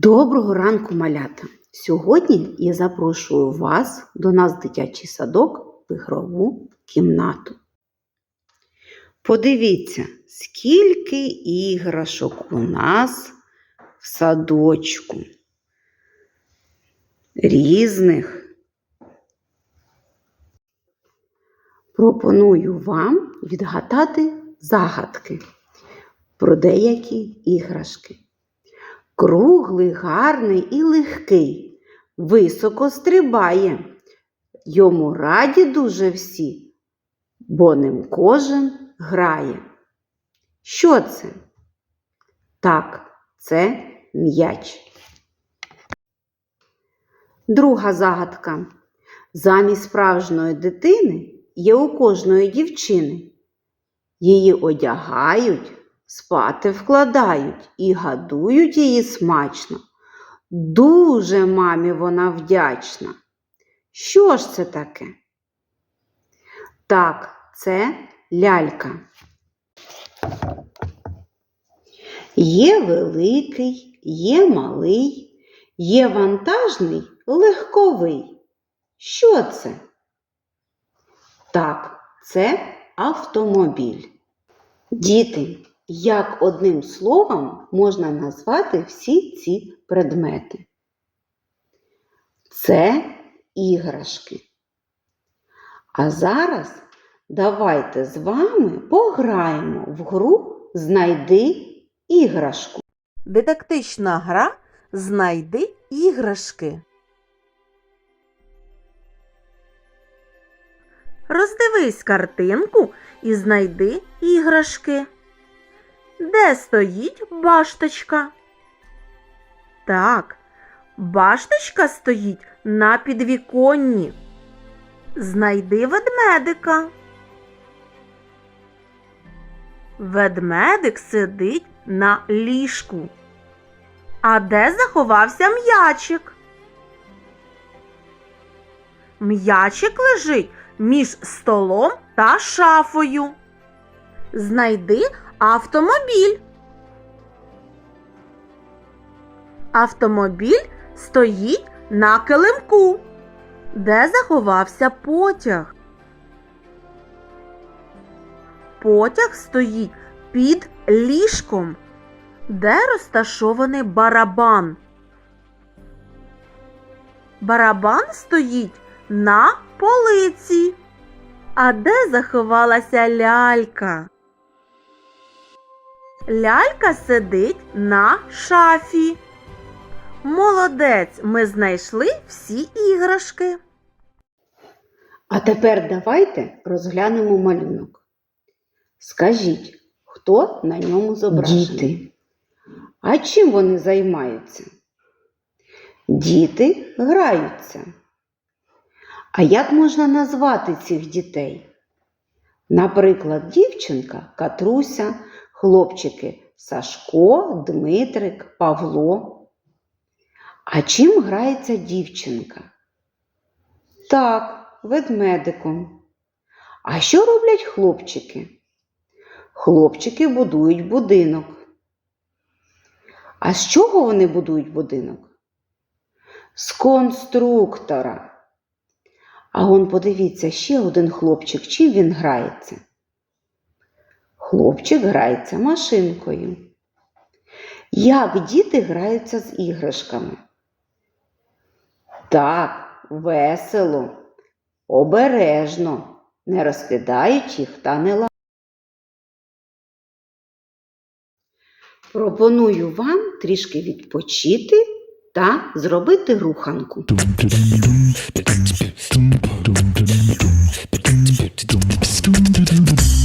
Доброго ранку, малята! Сьогодні я запрошую вас до нас в дитячий садок в ігрову кімнату. Подивіться, скільки іграшок у нас в садочку. Різних. Пропоную вам відгадати загадки про деякі іграшки. Круглий, гарний і легкий, високо стрибає. Йому раді дуже всі, бо ним кожен грає. Що це? Так, це м'яч. Друга загадка. Замість справжньої дитини є у кожної дівчини. Її одягають, спати вкладають і гадують її смачно. Дуже мамі вона вдячна. Що ж це таке? Так, це лялька. Є великий, є малий, є вантажний, легковий. Що це? Так, це автомобіль. Діти, як одним словом можна назвати всі ці предмети? Це іграшки. А зараз давайте з вами пограємо в гру Знайди іграшку. Дидактична гра Знайди іграшки. Роздивись картинку і знайди іграшки. Де стоїть башточка? Так, башточка стоїть на підвіконні. Знайди ведмедика. Ведмедик сидить на ліжку. А де заховався м'ячик? М'ячик лежить між столом та шафою. Знайди автомобіль. Автомобіль стоїть на килимку. Де заховався потяг? Потяг стоїть під ліжком. Де розташований барабан? Барабан стоїть на полиці. А де заховалася лялька? Лялька сидить на шафі. Молодець, ми знайшли всі іграшки. А тепер давайте розглянемо малюнок. Скажіть, хто на ньому зображений? Діти. А чим вони займаються? Діти граються. А як можна назвати цих дітей? Наприклад, дівчинка Катруся, хлопчики Сашко, Дмитрик, Павло. А чим грається дівчинка? Так, ведмедиком. А що роблять хлопчики? Хлопчики будують будинок. А з чого вони будують будинок? З конструктора. А он подивіться, ще один хлопчик, чим він грається? Хлопчик грається машинкою. Як діти граються з іграшками? Так, весело, обережно, не розкидають їх та не ламають. Пропоную вам трішки відпочити та зробити руханку.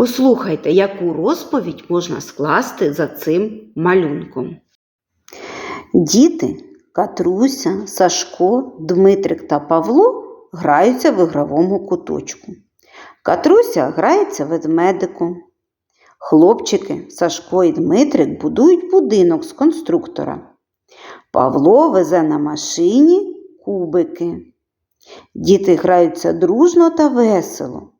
Послухайте, яку розповідь можна скласти за цим малюнком. Діти Катруся, Сашко, Дмитрик та Павло граються в ігровому куточку. Катруся грається ведмедиком. Хлопчики Сашко і Дмитрик будують будинок з конструктора. Павло везе на машині кубики. Діти граються дружно та весело.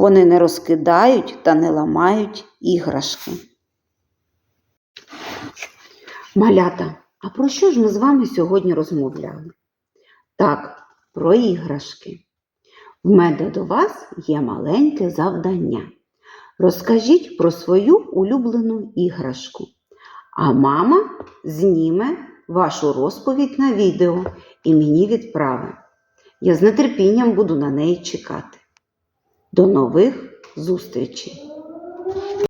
Вони не розкидають та не ламають іграшки. Малята, а про що ж ми з вами сьогодні розмовляли? Так, про іграшки. В мене до вас є маленьке завдання. Розкажіть про свою улюблену іграшку, а мама зніме вашу розповідь на відео і мені відправить. Я з нетерпінням буду на неї чекати. До нових зустрічей!